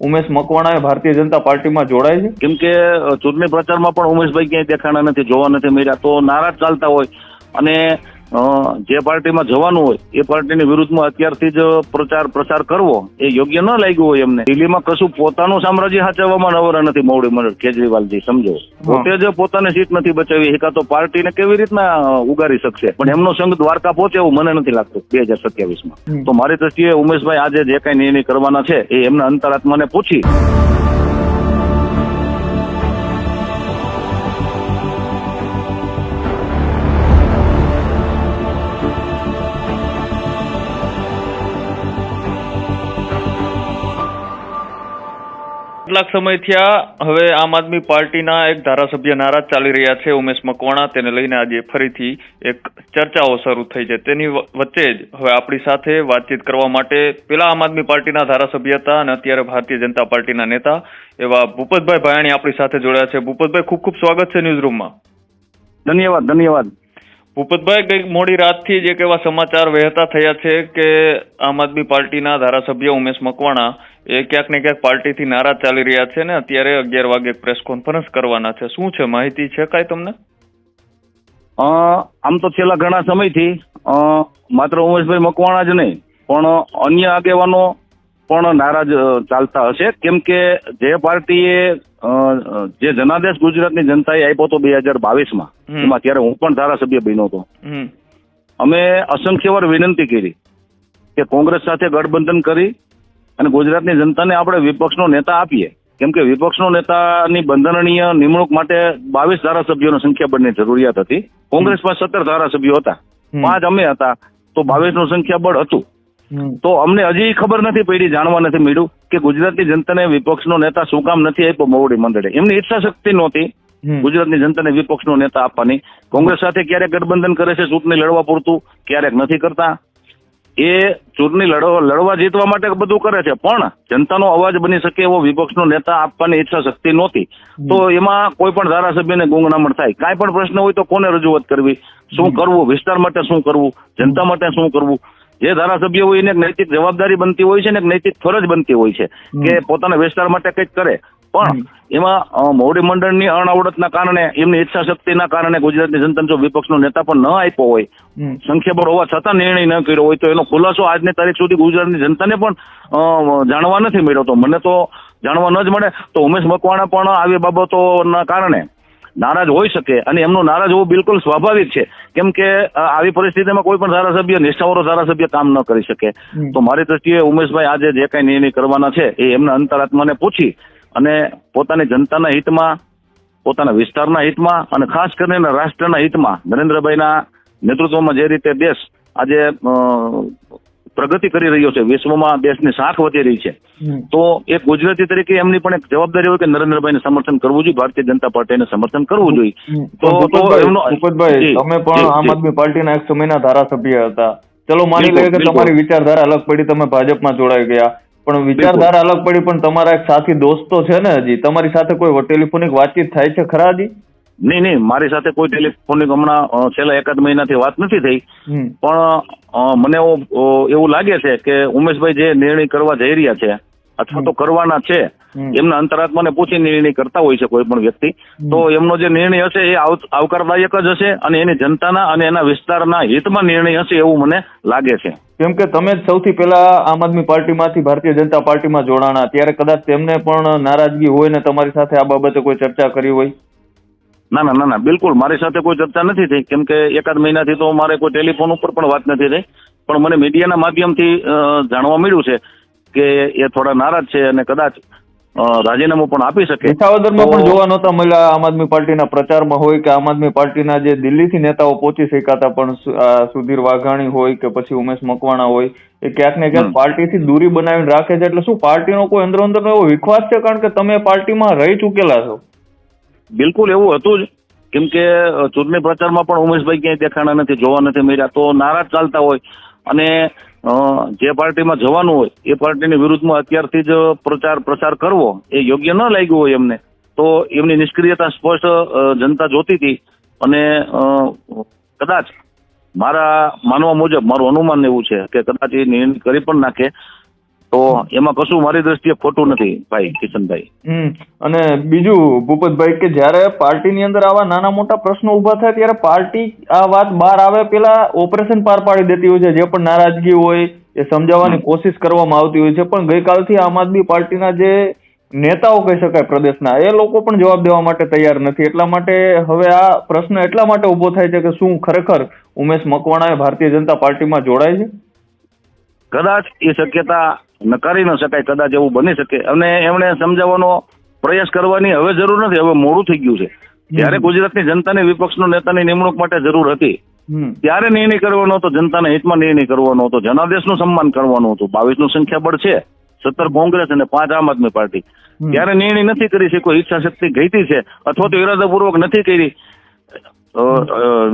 ઉમેશ મકવાણા ભારતીય જનતા પાર્ટીમાં જોડાય છે? કેમ કે ચૂંટણી પ્રચારમાં પણ ઉમેશભાઈ ક્યાંય દેખાણા નથી, જોવા નથી મળ્યા. તો નારાજ ચાલતા હોય. અને જે પાર્ટીમાં જવાનું હોય એ પાર્ટીની વિરુદ્ધમાં અત્યારથી જ પ્રચાર પ્રસાર કરવો એ યોગ્ય ન લાગ્યું હોય એમને. દિલ્હીમાં કશું પોતાનું સામ્રાજ્ય સાચવવામાં નવરા નથી મોવડી મંડળ. કેજરીવાલજી સમજો. પોતે જ પોતાની સીટ નથી બચાવી એકા તો પાર્ટીને કેવી રીતના ઉગારી શકશે? પણ એમનો સંઘ દ્વારકા પહોંચે એવું મને નથી લાગતું બે હજાર સત્યાવીસમાં. તો મારી દ્રષ્ટિએ ઉમેશભાઈ આજે જે કઈ નિર્ણય કરવાના છે એ એમના અંતરાત્માને પૂછી. કેટલાક સમય થયા હવે આમ આદમી પાર્ટીના એક ધારાસભ્ય નારાજ ચાલી રહ્યા છે ઉમેશ મકવાણા. તેને લઈને આજે ફરીથી એક ચર્ચાઓ શરૂ થઈ છે. તેની વચ્ચે જ હવે આપણી સાથે વાતચીત કરવા માટે પેલા આમ આદમી પાર્ટીના ધારાસભ્ય હતા અને અત્યારે ભારતીય જનતા પાર્ટીના નેતા એવા ભૂપતભાઈ ભાયાણી આપણી સાથે જોડાયા છે. ભૂપતભાઈ ખૂબ ખૂબ સ્વાગત છે ન્યૂઝ રૂમમાં ધન્યવાદ ધન્યવાદ. ભૂપતભાઈ ગઈ મોડી રાતથી જ એક એવા સમાચાર વહેતા થયા છે કે આમ આદમી પાર્ટીના ધારાસભ્ય ઉમેશ મકવાણા એ ક્યાંક ને ક્યાંક પાર્ટીથી નારાજ ચાલી રહ્યા છે ને અત્યારે અગિયાર વાગે પ્રેસ કોન્ફરન્સ કરવાના છે. શું છે? માહિતી છે કાંઈ તમને? અ, આમ તો છેલ્લા ઘણા સમયથી માત્ર ઉમેશભાઈ મકવાણા જ નહીં પણ અન્ય આગેવાનો પણ નારાજ ચાલતા હશે. કેમ કે જે પાર્ટીએ જે જનાદેશ ગુજરાતની જનતાએ આપ્યો હતો બે હજાર બાવીસમાં. એમાં ત્યારે હું પણ ધારાસભ્ય બન્યો હતો. અમે અસંખ્ય વાર વિનંતી કરી કે કોંગ્રેસ સાથે ગઠબંધન કરી અને ગુજરાતની જનતાને આપણે વિપક્ષનો નેતા આપીએ. કેમ કે વિપક્ષનો નેતાની બંધારણીય નિમણૂક માટે બાવીસ ધારાસભ્યોની સંખ્યાબળની જરૂરિયાત હતી. કોંગ્રેસમાં સત્તર ધારાસભ્યો હતા. પાંચ અમે હતા. તો બાવીસનું સંખ્યાબળ હતું. તો અમને હજી ખબર નથી પડી જાણવા નથી મળ્યું કે ગુજરાતની જનતાને વિપક્ષનો નેતા શું કામ નથી આપ્યો મોવડી મંડળે. એમની ઈચ્છા શક્તિ નહોતી ગુજરાતની જનતાને વિપક્ષનો નેતા આપવાની. કોંગ્રેસ સાથે ક્યારેક ગઠબંધન કરે છે ચૂંટણી લડવા પૂરતું ક્યારેક નથી કરતા. એ ચૂંટણી લડવા લડવા જીતવા માટે બધું કરે છે. પણ જનતાનો અવાજ બની શકે એવો વિપક્ષનો નેતા આપવાની ઈચ્છા શક્તિ નહોતી. તો એમાં કોઈ પણ ધારાસભ્યને ગુંગનામણ થાય. કાંઈ પણ પ્રશ્ન હોય તો કોને રજૂઆત કરવી? શું કરવું? વિસ્તાર માટે શું કરવું? જનતા માટે શું કરવું? જે ધારાસભ્ય હોય એને એક નૈતિક જવાબદારી બનતી હોય છે ને એક નૈતિક ફરજ બનતી હોય છે કે પોતાના વિસ્તાર માટે કંઈક કરે. પણ એમાં મોવડી મંડળની અણઆવડતના કારણે એમની ઈચ્છા શક્તિના કારણે ગુજરાતની જનતાને જો વિપક્ષનો નેતા પણ ન આપ્યો હોય. સંખ્યાબળ હોવા છતાં નિર્ણય ન કર્યો હોય તો એનો ખુલાસો આજની તારીખ સુધી ગુજરાતની જનતાને પણ જાણવા નથી મળ્યો. તો મને તો જાણવા ન જ મળે. તો ઉમેશ મકવાણા પણ આવી બાબતોના કારણે નારાજ હોઈ શકે અને એમનો નારાજ હોવું બિલકુલ સ્વાભાવિક છે. કેમ કે આવી પરિસ્થિતિમાં કોઈ પણ ધારાસભ્ય નિષ્ઠાવાળો ધારાસભ્ય કામ ન કરી શકે. તો મારી દ્રષ્ટિએ ઉમેશભાઈ આજે જે કઈ નિર્ણય કરવાના છે એ એમના અંતરાત્માને પૂછી અને પોતાની જનતાના હિતમાં પોતાના વિસ્તારના હિતમાં અને ખાસ કરીને રાષ્ટ્રના હિતમાં નરેન્દ્રભાઈના નેતૃત્વમાં જે રીતે દેશ આજે પ્રગતિ કરી રહ્યો છે વિશ્વમાં દેશની શાખ વધી રહી છે તો એક ગુજરાતી તરીકે એમની પણ એક જવાબદારી હોય કે નરેન્દ્રભાઈને સમર્થન કરવું જોઈએ ભારતીય જનતા પાર્ટીને સમર્થન કરવું જોઈએ. તો તો એમનો ભૂપતભાઈ તમે પણ આમ. આદમી પાર્ટીના એક સમયના ધારાસભ્ય હતા. ચલો માની લઈએ કે તમારી વિચારધારા અલગ પડી તમે ભાજપમાં જોડાઈ ગયા. પણ વિચારધારા અલગ પડી પણ તમારા એક સાથી દોસ્તો છે ને હજી તમારી સાથે કોઈ ટેલિફોનિક વાતચીત થાય છે ખરા હજી? નહીં નહીં મારી સાથે કોઈ ટેલિફોનિક હમણાં છેલ્લા એકાદ મહિનાથી વાત નથી થઈ. પણ મને એવું લાગે છે કે ઉમેશભાઈ જે નિર્ણય કરવા જઈ રહ્યા છે અથવા તો કરવાના છે. એમના અંતરાત્માને પૂછી નિર્ણય કરતા હોય છે કોઈ પણ વ્યક્તિ. તો એમનો જે નિર્ણય હશે એ આવકારદાયક જ હશે અને એની જનતાના અને એના વિસ્તારના હિતમાં નિર્ણય હશે એવું મને લાગે છે. કેમ કે તમે જ સૌથી પહેલા આમ આદમી પાર્ટીમાંથી ભારતીય જનતા પાર્ટીમાં જોડાણા. ત્યારે કદાચ તેમને પણ નારાજગી હોય ને તમારી સાથે આ બાબતે કોઈ ચર્ચા કરી હોય? ના ના ના ના બિલકુલ મારી સાથે કોઈ ચર્ચા નથી થઈ. કેમ કે એકાદ મહિનાથી તો મારે કોઈ ટેલિફોન ઉપર પણ વાત નથી થઈ. પણ મને મીડિયાના માધ્યમથી જાણવા મળ્યું છે કે એ થોડા નારાજ છે અને કદાચ રાજીનામું પણ આપી શકે. વિસાવદરમાં પણ જોવા નહોતા મળ્યા આમ આદમી પાર્ટીના પ્રચારમાં હોય કે આમ આદમી પાર્ટીના જે દિલ્હીથી નેતાઓ પહોંચી શકાતા પણ સુધીર વાઘાણી હોય કે પછી ઉમેશ મકવાણા હોય એ ક્યાંક ને ક્યાંક પાર્ટીથી દૂરી બનાવીને રાખે છે એટલે શું પાર્ટીનો કોઈ અંદર અંદરનો એવો વિશ્વાસ છે? કારણ કે તમે પાર્ટીમાં રહી ચૂકેલા છો. બિલકુલ એવું હતું જ. કેમ કે ચૂંટણી પ્રચારમાં પણ ઉમેશભાઈ ક્યાંય દેખાણા નથી જોવા નથી મળ્યા. તો નારાજ ચાલતા હોય. અને જે પાર્ટીમાં જવાનું હોય, એ પાર્ટીની વિરુદ્ધમાં અત્યારથી જ પ્રચાર, પ્રસાર કરવો, એ યોગ્ય ન લાગ્યું હોય એમને, તો એમની નિષ્ક્રિયતા સ્પષ્ટ જનતા જોતી હતી. અને કદાચ મારા માનવા મુજબ, મારું અનુમાન એવું છે કે કદાચ એ નિર્ણય કરી પણ નાખે તો એમાં કશું મારી દ્રષ્ટિએ ખોટું નથી ભાઈ કિશનભાઈ. અને બીજું ભૂપતભાઈ કે જ્યારે પાર્ટીની અંદર આવા નાના મોટા પ્રશ્નો ઊભા થાય ત્યારે પાર્ટી આ વાત બહાર આવે પેલા ઓપરેશન પાર પાડી દેતી હોય છે જે પણ નારાજગી હોય એ સમજાવવાની કોશિશ કરવામાં આવતી હોય છે પણ ગઈકાલથી આમ આદમી પાર્ટીના જે નેતાઓ કહી શકાય પ્રદેશના એ લોકો પણ જવાબ દેવા માટે તૈયાર નથી. એટલા માટે હવે આ પ્રશ્ન એટલા માટે ઊભો થાય છે કે શું ખરેખર ઉમેશ મકવાણા એ ભારતીય જનતા પાર્ટીમાં જોડાય છે? કદાચ એ શક્યતા નકારી ન શકાય કદાચ એવું બની શકે. અને એમણે સમજાવવાનો પ્રયાસ કરવાની હવે જરૂર નથી હવે મોડું થઈ ગયું છે. ત્યારે ગુજરાતની જનતાને વિપક્ષનો નેતાની નિમણૂક માટે જરૂર હતી ત્યારે નિર્ણય કરવાનો હતો જનતાના હિતમાં નિર્ણય કરવાનો હતો જનાદેશનું સન્માન કરવાનું હતું. બાવીસનું સંખ્યાબળ છે સત્તર કોંગ્રેસ અને પાંચ આમ આદમી પાર્ટી. ત્યારે નિર્ણય નથી કરી શક્યો ઈચ્છા શક્તિ ઘટી છે અથવા તો ઈરાદાપૂર્વક નથી કરી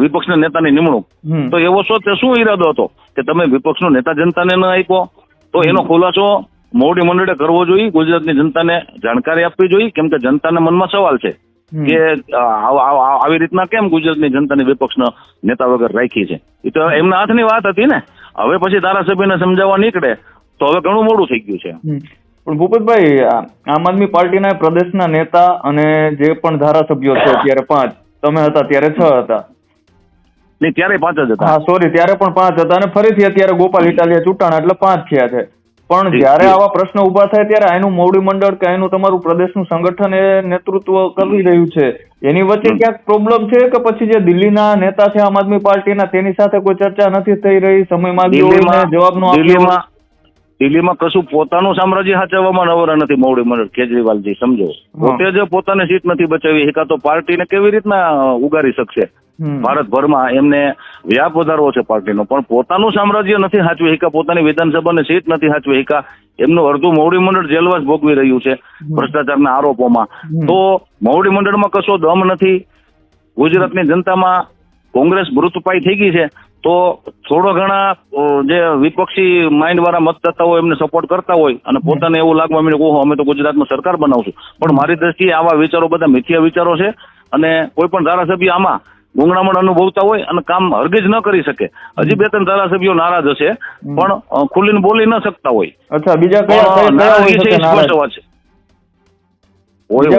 વિપક્ષના નેતાની નિમણૂક. તો એવો શો શું ઈરાદો હતો? કે તમે વિપક્ષનો નેતા જનતાને ન આપ્યો? તો એનો ખુલાસો મોવડી મંડળે કરવો જોઈએ ગુજરાતની જનતાને જાણકારી આપવી જોઈએ કેમ કે જનતાના મનમાં સવાલ છે કે આવી રીતના કેમ ગુજરાતની જનતાની વિપક્ષનો નેતા વગર રાખી છે? એ તો એમના હાથની વાત હતી ને. હવે પછી ધારાસભ્યને સમજાવવા નીકળે તો હવે ઘણું મોડું થઈ ગયું છે. પણ ભૂપતભાઈ આમ આદમી પાર્ટીના પ્રદેશના નેતા અને જે પણ ધારાસભ્યો છે અત્યારે પાંચ તમે હતા ત્યારે છ હતા. નહીં ત્યારે પાંચ જ હતા. હા સોરી ત્યારે પણ પાંચ હતા અને ફરીથી અત્યારે ગોપાલ ઇટાલિયા ચૂંટાણા એટલે પાંચ થયા છે. પણ જ્યારે આવા પ્રશ્ન ઊભા થાય ત્યારે આનું મોવડી મંડળ કે એનું તમારું પ્રદેશનું સંગઠન એ નેતૃત્વ કરી રહ્યું છે. એની વચ્ચે ક્યાંક પ્રોબ્લેમ છે કે પછી જે દિલ્હીના નેતા છે આમ આદમી પાર્ટીના તેની સાથે કોઈ ચર્ચા નથી થઈ રહી સમય માંગ્યો જવાબ નો આપ્યો? દિલ્હીમાં કશું પોતાનું સામ્રાજ્ય સાચવવામાં નવરા નથી મોવડી મંડળ કેજરીવાલજી સમજો. પોતે જ પોતાની સીટ નથી બચાવી એકા તો પાર્ટીને કેવી રીતના ઉગારી શકશે? ભારતભરમાં એમને વ્યાપ વધારવો છે પાર્ટીનો પણ પોતાનું સામ્રાજ્ય નથી હાચવી હિકા પોતાની વિધાનસભાની સીટ નથી હાચવી હિકા એમનું અડધું મોવડી મંડળ જેલવાસ ભોગવી રહ્યું છે ભ્રષ્ટાચારના આરોપોમાં. તો મોવડી મંડળમાં કશો દમ નથી? ગુજરાતની જનતામાં કોંગ્રેસ મૃતપાય થઈ ગઈ છે. તો થોડો ઘણા જે વિપક્ષી માઇન્ડ વાળા મતદાતાઓ એમને સપોર્ટ કરતા હોય અને પોતાને એવું લાગવા કે ઓહો અમે તો ગુજરાતમાં સરકાર બનાવશું. પણ મારી દ્રષ્ટિએ આવા વિચારો બધા મિથ્યા વિચારો છે અને કોઈ પણ ધારાસભ્ય આમાં ગુંગળામણ અનુભવતા હોય અને કામ હરગીજ ન કરી શકે. હજી બે ત્રણ ધારાસભ્યો નારાજ હશે પણ ખુલ્લીને બોલી ન શકતા હોય. અચ્છા બીજા કયા છે બીજા-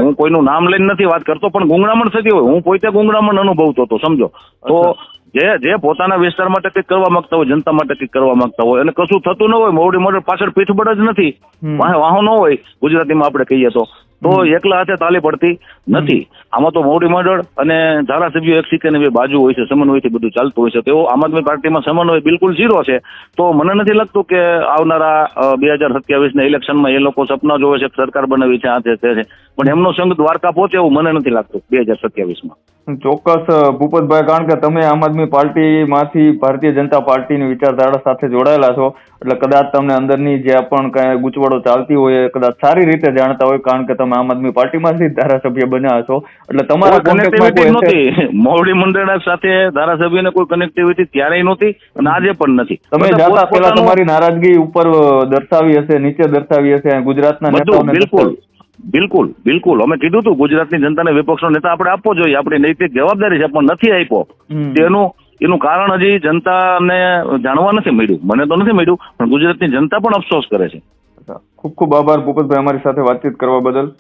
હું કોઈનું નામ લઈને નથી વાત કરતો પણ ગુંગળામણ થતી હોય. હું પોતે ગુંગળામણ અનુભવતો હતો સમજો. તો જે જે પોતાના વિસ્તાર માટે કંઈક કરવા માંગતા હોય જનતા માટે કંઈક કરવા માંગતા હોય અને કશું થતું ન હોય મોવડી મોડલ પાછળ પીઠબળ જ નથી. વાહો ન હોય ગુજરાતીમાં આપણે કહીએ તો. તો એકલા હાથે તાલી પડતી નથી. આમાં તો મોવડી મંડળ અને ધારાસભ્યો એક સિક્કાની બે બાજુ હોય છે સમન્વયથી બધું ચાલતું હોય છે. તેઓ આમ આદમી પાર્ટીમાં સમન્વય બિલકુલ ઝીરો છે. તો મને નથી લાગતું કે આવનારા બે હજાર સત્યાવીસના ઇલેક્શનમાં એ લોકો સપના જોવે છે કે સરકાર બનાવી છે આ તે છે. પણ એમનો સંઘ દ્વારકા પહોંચે એવું મને નથી લાગતું બે હજાર સત્યાવીસમાં. ચોક્કસ ભૂપતભાઈ કારણ કે તમે આમ આદમી પાર્ટીમાંથી ભારતીય જનતા પાર્ટીની વિચારધારા સાથે જોડાયેલા છો એટલે કદાચ તમને અંદરની જે પણ કાંઈ ગૂંચવડો ચાલતી હોય એ કદાચ સારી રીતે જાણતા હોય કારણ કે તમે આમ આદમી પાર્ટીમાંથી જ ધારાસભ્ય બન્યા છો એટલે તમારા કનેક્ટિવિટી? નહોતી. મોવડી મંડળ સાથે ધારાસભ્યને કોઈ કનેક્ટિવિટી ત્યારે નહોતી અને આજે પણ નથી. તમે જાતા પેલા તમારી નારાજગી ઉપર દર્શાવી હશે નીચે દર્શાવી હશે ગુજરાતના નેતાઓને બિલકુલ. બિલકુલ બિલકુલ. અમે કીધું હતું ગુજરાતની જનતાને વિપક્ષનો નેતા આપણે આપવો જોઈએ. આપણી નૈતિક જવાબદારી છે પણ નથી આપ્યો. તેનું એનું કારણ હજી જનતાને જાણવા નથી મળ્યું. મને તો નથી મળ્યું પણ ગુજરાતની જનતા પણ અફસોસ કરે છે. ખૂબ ખૂબ આભાર ભૂપતભાઈ અમારી સાથે વાતચીત કરવા બદલ.